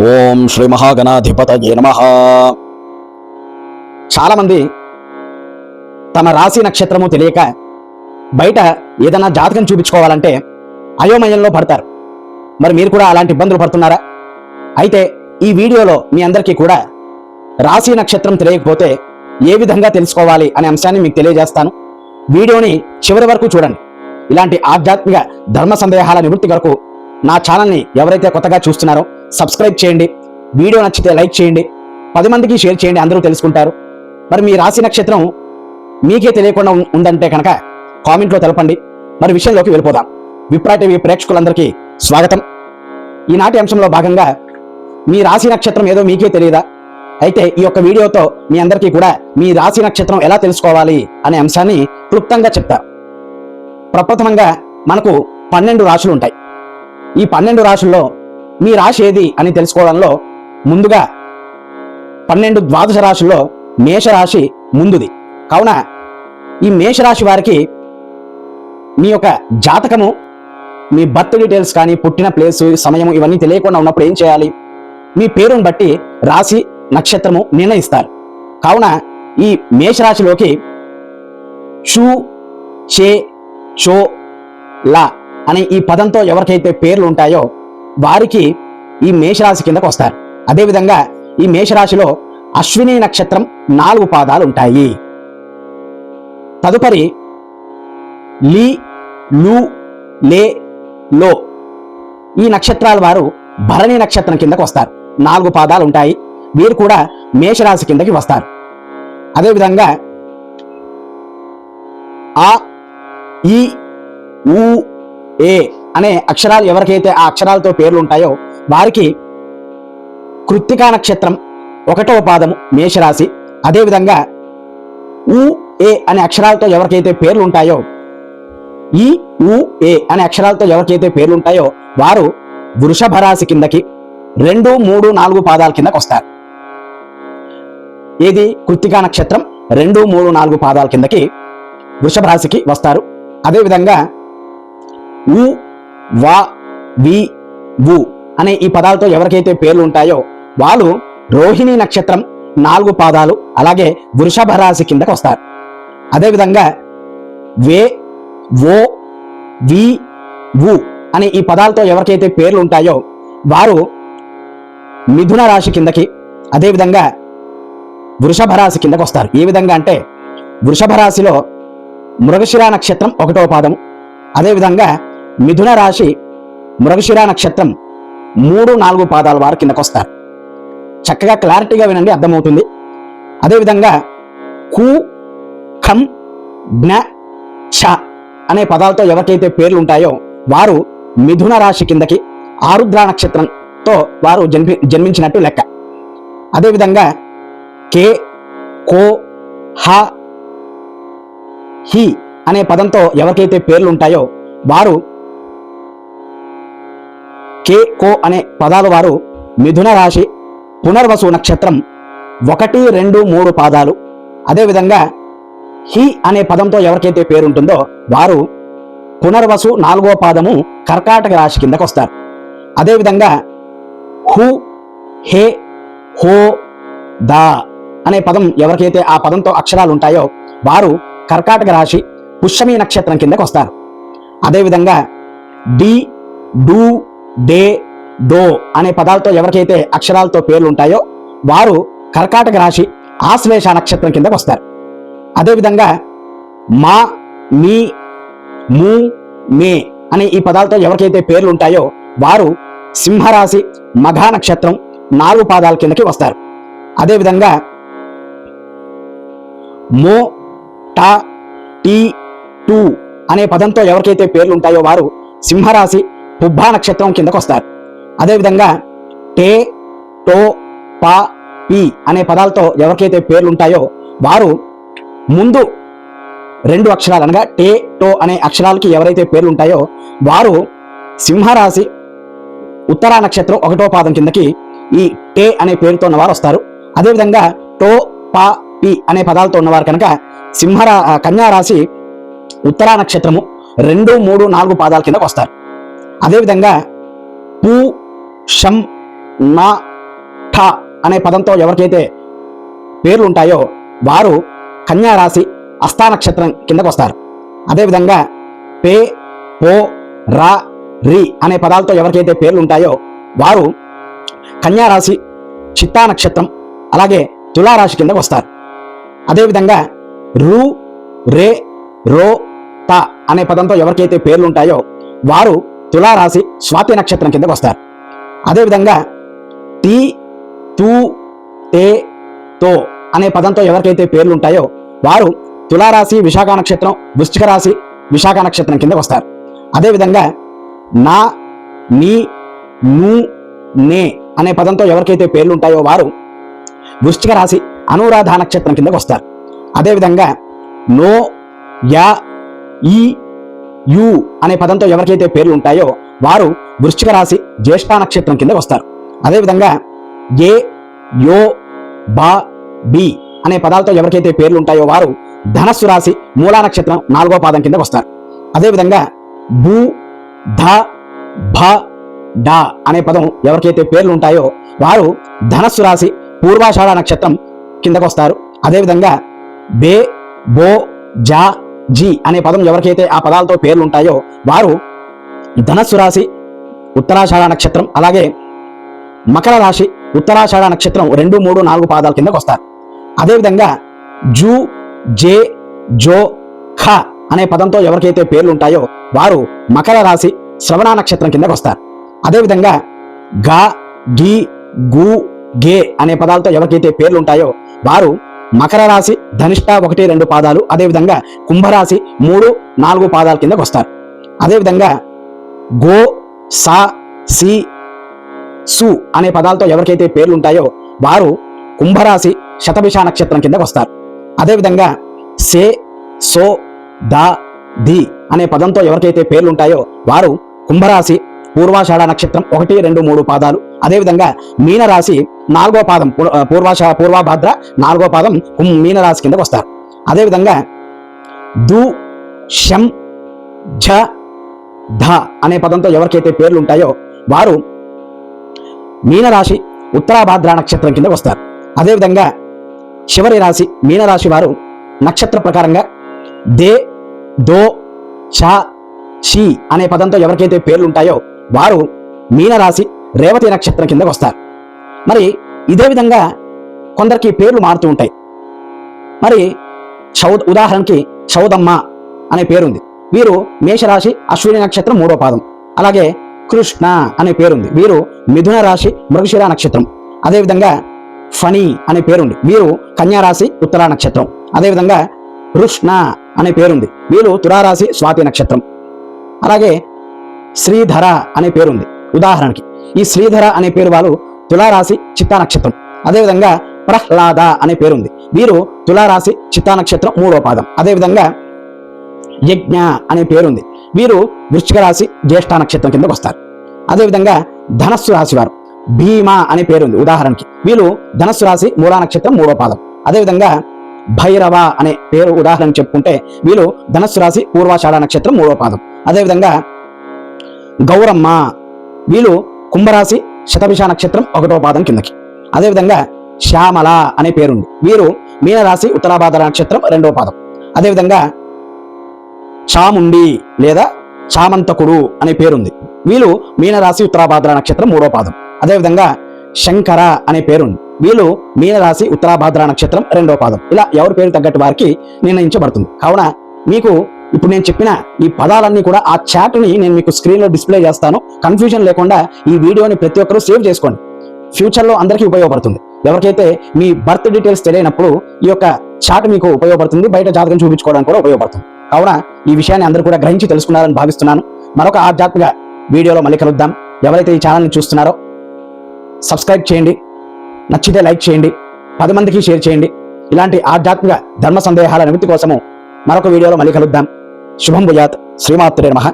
ఓం శ్రీ మహాగణాధిపతయే నమ. చాలామంది తమ రాశి నక్షత్రము తెలియక బయట ఏదైనా జాతకం చూపించుకోవాలంటే అయోమయంలో పడతారు. మరి మీరు కూడా అలాంటి ఇబ్బందులు పడుతున్నారా? అయితే ఈ వీడియోలో మీ అందరికీ కూడా రాశి నక్షత్రం తెలియకపోతే ఏ విధంగా తెలుసుకోవాలి అనే అంశాన్ని మీకు తెలియజేస్తాను. వీడియోని చివరి వరకు చూడండి. ఇలాంటి ఆధ్యాత్మిక ధర్మ సందేహాల నివృత్తి కొరకు నా ఛానల్ని ఎవరైతే కొత్తగా చూస్తున్నారో సబ్స్క్రైబ్ చేయండి. వీడియో నచ్చితే లైక్ చేయండి. పది మందికి షేర్ చేయండి. అందరూ తెలుసుకుంటారు. మరి మీ రాశి నక్షత్రం మీకే తెలియకుండా ఉందంటే కనుక కామెంట్లో తెలపండి. మరి విషయంలోకి వెళ్ళిపోదాం. విప్రా టీవీ ప్రేక్షకులందరికీ స్వాగతం. ఈనాటి అంశంలో భాగంగా మీ రాశి నక్షత్రం ఏదో మీకే తెలియదా? అయితే ఈ యొక్క వీడియోతో మీ అందరికీ కూడా మీ రాశి నక్షత్రం ఎలా తెలుసుకోవాలి అనే అంశాన్ని క్లుప్తంగా చెప్తా. ప్రప్రథమంగా మనకు పన్నెండు రాశులు ఉంటాయి. ఈ పన్నెండు రాశుల్లో మీ రాశి ఏది అని తెలుసుకోవడంలో ముందుగా పన్నెండు ద్వాదశ రాశుల్లో మేషరాశి ముందుది. కావున ఈ మేషరాశి వారికి మీ యొక్క జాతకము మీ బర్త్ డీటెయిల్స్ కానీ పుట్టిన ప్లేస్ సమయము ఇవన్నీ తెలియకుండా ఉన్నప్పుడు ఏం చేయాలి? మీ పేరును బట్టి రాశి నక్షత్రము నిర్ణయిస్తారు. కావున ఈ మేషరాశిలోకి షూ చే చో లా అనే ఈ పదంతో ఎవరికైతే పేర్లు ఉంటాయో వారికి ఈ మేషరాశి కిందకు వస్తారు. అదేవిధంగా ఈ మేషరాశిలో అశ్విని నక్షత్రం నాలుగు పాదాలు ఉంటాయి. తదుపరి లీ లు లే లో. ఈ నక్షత్రాల వారు భరణి నక్షత్రం కిందకు వస్తారు. నాలుగు పాదాలు ఉంటాయి. వీరు కూడా మేషరాశి కిందకి వస్తారు. అదేవిధంగా ఆ ఈ ఊ ఏ అనే అక్షరాలు ఎవరికైతే ఆ అక్షరాలతో పేర్లు ఉంటాయో వారికి కృత్తికా నక్షత్రం ఒకటవ పాదము మేషరాశి. అదేవిధంగా ఊ ఏ అనే అక్షరాలతో ఎవరికైతే పేర్లు ఉంటాయో ఈ ఊ ఏ అనే అక్షరాలతో ఎవరికైతే పేర్లు ఉంటాయో వారు వృషభ రాశి కిందకి రెండు మూడు నాలుగు పాదాల కిందకి వస్తారు. ఏది? కృత్తికా నక్షత్రం రెండు మూడు నాలుగు పాదాల కిందకి వృషభ రాశికి వస్తారు. అదేవిధంగా ఉ వా వి వు అనే ఈ పదాలతో ఎవరికైతే పేర్లు ఉంటాయో వాళ్ళు రోహిణి నక్షత్రం నాలుగు పాదాలు అలాగే వృషభ రాశి కిందకు వస్తారు. అదేవిధంగా వే ఓ వి వు అనే ఈ పదాలతో ఎవరికైతే పేర్లు ఉంటాయో వారు మిథున రాశి కిందకి అదేవిధంగా వృషభ రాశి కిందకు వస్తారు. ఏ విధంగా అంటే వృషభ రాశిలో మృగశిర నక్షత్రం ఒకటో పాదం అదేవిధంగా మిథున రాశి మృగశిర నక్షత్రం మూడు నాలుగు పాదాల వారు కిందకొస్తారు. చక్కగా క్లారిటీగా వినండి అర్థమవుతుంది. అదేవిధంగా కు ఖం జ్ఞ ఛ అనే పదాలతో ఎవరికైతే పేర్లు ఉంటాయో వారు మిథున రాశి కిందకి ఆరుద్ర నక్షత్రంతో వారు జన్మి జన్మించినట్టు లెక్క. అదేవిధంగా కే కో హ హి అనే పదంతో ఎవరికైతే పేర్లు ఉంటాయో వారు కే కో అనే పదాలు వారు మిథున రాశి పునర్వసు నక్షత్రం ఒకటి రెండు మూడు పాదాలు. అదేవిధంగా హి అనే పదంతో ఎవరికైతే పేరుంటుందో వారు పునర్వసు నాలుగో పాదము కర్కాటక రాశి కిందకు వస్తారు. అదేవిధంగా హు హే హో దా అనే పదం ఎవరికైతే ఆ పదంతో అక్షరాలు ఉంటాయో వారు కర్కాటక రాశి పుష్యమి నక్షత్రం కిందకు వస్తారు. అదేవిధంగా డి డు డే డో అనే పదాలతో ఎవరికైతే అక్షరాలతో పేర్లు ఉంటాయో వారు కర్కాటక రాశి ఆశ్లేష నక్షత్రం కిందకు వస్తారు. అదేవిధంగా మా మీ మూ మే అనే ఈ పదాలతో ఎవరికైతే పేర్లు ఉంటాయో వారు సింహరాశి మఘా నక్షత్రం నాలుగు పాదాల కిందకి వస్తారు. అదేవిధంగా మో టా టీ టూ అనే పదంతో ఎవరికైతే పేర్లు ఉంటాయో వారు సింహరాశి పుబ్బా నక్షత్రం కిందకు వస్తారు అదేవిధంగా టే టో పా పి అనే పదాలతో ఎవరికైతే పేర్లు ఉంటాయో వారు ముందు రెండు అక్షరాలు అనగా టే టో అనే అక్షరాలకి ఎవరైతే పేర్లు ఉంటాయో వారు సింహరాశి ఉత్తరా నక్షత్రం ఒకటో పాదం కిందకి ఈ టే అనే పేరుతో ఉన్నవారు వస్తారు అదేవిధంగా టో పా పి అనే పదాలతో ఉన్నవారు కనుక సింహరా కన్యారాశి ఉత్తరా నక్షత్రము రెండు మూడు నాలుగు పాదాల కిందకు వస్తారు అదేవిధంగా పు షం నా ఠ అనే పదంతో ఎవరికైతే పేర్లు ఉంటాయో వారు కన్యారాశి అస్థా నక్షత్రం కిందకు వస్తారు. అదేవిధంగా పే పో రా రి అనే పదాలతో ఎవరికైతే పేర్లు ఉంటాయో వారు కన్యారాశి చిత్తా నక్షత్రం అలాగే తులారాశి కిందకు వస్తారు. అదేవిధంగా రు రే రో త అనే పదంతో ఎవరికైతే పేర్లు ఉంటాయో వారు తులారాశి స్వాతి నక్షత్రం కిందకు వస్తారు. అదేవిధంగా టీ తూ తే తో అనే పదంతో ఎవరికైతే పేర్లు ఉంటాయో వారు తులారాశి విశాఖ నక్షత్రం వృశ్చిక రాశి విశాఖ నక్షత్రం కిందకు వస్తారు. అదేవిధంగా నా నీ ను నే అనే పదంతో ఎవరికైతే పేర్లు ఉంటాయో వారు వృశ్చిక రాశి అనురాధ నక్షత్రం కిందకు వస్తారు. అదేవిధంగా నో యా ఈ యు అనే పదంతో ఎవరికైతే పేర్లు ఉంటాయో వారు వృశ్చిక రాశి జ్యేష్ఠ నక్షత్రం కిందకు వస్తారు. అదేవిధంగా ఏ యో బా బి అనే పదాలతో ఎవరికైతే పేర్లు ఉంటాయో వారు ధనస్సు రాశి మూలా నక్షత్రం నాలుగో పాదం కిందకు వస్తారు. అదేవిధంగా భూ ధ భ డా అనే పదం ఎవరికైతే పేర్లు ఉంటాయో వారు ధనస్సు రాశి పూర్వాషాఢ నక్షత్రం కిందకు వస్తారు. అదేవిధంగా బే బో జా జి అనే పదం ఎవరికైతే ఆ పదాలతో పేర్లు ఉంటాయో వారు ధనస్సు రాశి ఉత్తరాషాఢ నక్షత్రం అలాగే మకర రాశి ఉత్తరాషాఢ నక్షత్రం రెండు మూడు నాలుగు పాదాల కిందకు వస్తారు. అదేవిధంగా జూ జే జో ఖ అనే పదంతో ఎవరికైతే పేర్లు ఉంటాయో వారు మకర రాశి శ్రవణ నక్షత్రం కిందకు వస్తారు. అదేవిధంగా గా గి గు గే అనే పదాలతో ఎవరికైతే పేర్లు ఉంటాయో వారు మకర రాశి ధనిష్ట ఒకటి రెండు పాదాలు అదేవిధంగా కుంభరాశి మూడు నాలుగు పాదాల కిందకు వస్తారు. అదేవిధంగా గో సా సి సు అనే పదాలతో ఎవరికైతే పేర్లు ఉంటాయో వారు కుంభరాశి శతభిష నక్షత్రం కిందకు వస్తారు. అదేవిధంగా సే సో దా ది అనే పదంతో ఎవరికైతే పేర్లు ఉంటాయో వారు కుంభరాశి పూర్వాషాఢ నక్షత్రం ఒకటి రెండు మూడు పాదాలు అదేవిధంగా మీనరాశి నాలుగో పాదం పూర్వాష పూర్వభద్ర నాలుగో పాదం మీనరాశి కింద వస్తారు. అదేవిధంగా దు షం ఝ ధ అనే పదంతో ఎవరికైతే పేర్లు ఉంటాయో వారు మీనరాశి ఉత్తరాభాద్ర నక్షత్రం కింద వస్తారు. అదేవిధంగా చివరి రాశి మీనరాశి వారు నక్షత్ర ప్రకారంగా దే దో చ షి అనే పదంతో ఎవరికైతే పేర్లు ఉంటాయో వారు మీనరాశి రేవతి నక్షత్రం కిందకు వస్తారు. మరి ఇదే విధంగా కొందరికి పేర్లు మారుతూ ఉంటాయి. మరి చౌ ఉదాహరణకి చౌదమ్మ అనే పేరుంది. వీరు మేషరాశి అశ్విని నక్షత్రం మూడో పాదం. అలాగే కృష్ణ అనే పేరుంది. వీరు మిథున రాశి మృగశిర నక్షత్రం. అదేవిధంగా ఫణి అనే పేరుంది. వీరు కన్యా రాశి ఉత్తరా నక్షత్రం. అదేవిధంగా కృష్ణ అనే పేరుంది. వీరు తురారాశి స్వాతి నక్షత్రం. అలాగే శ్రీధర అనే పేరుంది. ఉదాహరణకి ఈ శ్రీధర అనే పేరు వాళ్ళు తులారాశి చిత్తా నక్షత్రం. అదేవిధంగా ప్రహ్లాద అనే పేరుంది వీరు తులారాశి చిత్తా నక్షత్రం మూడో పాదం. అదేవిధంగా యజ్ఞ అనే పేరుంది వీరు వృశ్చిక రాశి జ్యేష్ఠ నక్షత్రం కిందకు వస్తారు. అదేవిధంగా ధనస్సు రాశి వారు భీమా అనే పేరుంది ఉదాహరణకి. వీళ్ళు ధనస్సు రాశి మూలా నక్షత్రం మూడో పాదం. అదేవిధంగా భైరవ అనే పేరు ఉదాహరణ చెప్పుకుంటే వీళ్ళు ధనస్సు రాశి పూర్వాషాఢ నక్షత్రం మూడో పాదం. అదేవిధంగా గౌరమ్మ వీళ్ళు కుంభరాశి శతభిష నక్షత్రం ఒకటో పాదం కిందకి. అదేవిధంగా శ్యామల అనే పేరుంది. వీరు మీనరాశి ఉత్తరాభాద్ర నక్షత్రం రెండో పాదం. అదేవిధంగా చాముండి లేదా చామంతకుడు అనే పేరుంది. వీళ్ళు మీనరాశి ఉత్తరాభాద్ర నక్షత్రం మూడో పాదం. అదేవిధంగా శంకర అనే పేరుంది. వీళ్ళు మీనరాశి ఉత్తరాభాద్ర నక్షత్రం రెండో పాదం. ఇలా ఎవరి పేరు తగ్గట్టు వారికి నిర్ణయించబడుతుంది. కావున మీకు ఇప్పుడు నేను చెప్పిన ఈ పదాలన్నీ కూడా ఆ చాట్ని నేను మీకు స్క్రీన్లో డిస్ప్లే చేస్తాను. కన్ఫ్యూజన్ లేకుండా ఈ వీడియోని ప్రతి ఒక్కరూ సేవ్ చేసుకోండి. ఫ్యూచర్లో అందరికీ ఉపయోగపడుతుంది. ఎవరికైతే మీ బర్త్ డీటెయిల్స్ తెలియనప్పుడు ఈ యొక్క చాట్ మీకు ఉపయోగపడుతుంది. బయట జాతకం చూపించుకోవడానికి కూడా ఉపయోగపడుతుంది. కావున ఈ విషయాన్ని అందరూ కూడా గ్రహించి తెలుసుకున్నారని భావిస్తున్నాను. మరొక ఆధ్యాత్మిక వీడియోలో మళ్ళీ కలుద్దాం. ఎవరైతే ఈ ఛానల్ని చూస్తున్నారో సబ్స్క్రైబ్ చేయండి. నచ్చితే లైక్ చేయండి. పది మందికి షేర్ చేయండి. ఇలాంటి ఆధ్యాత్మిక ధర్మ సందేహాల నిమిత్తి కోసము మరొక వీడియోలో మళ్ళీ కలుద్దాం. శుభం భుయాత్ శ్రీమాత్రే నమః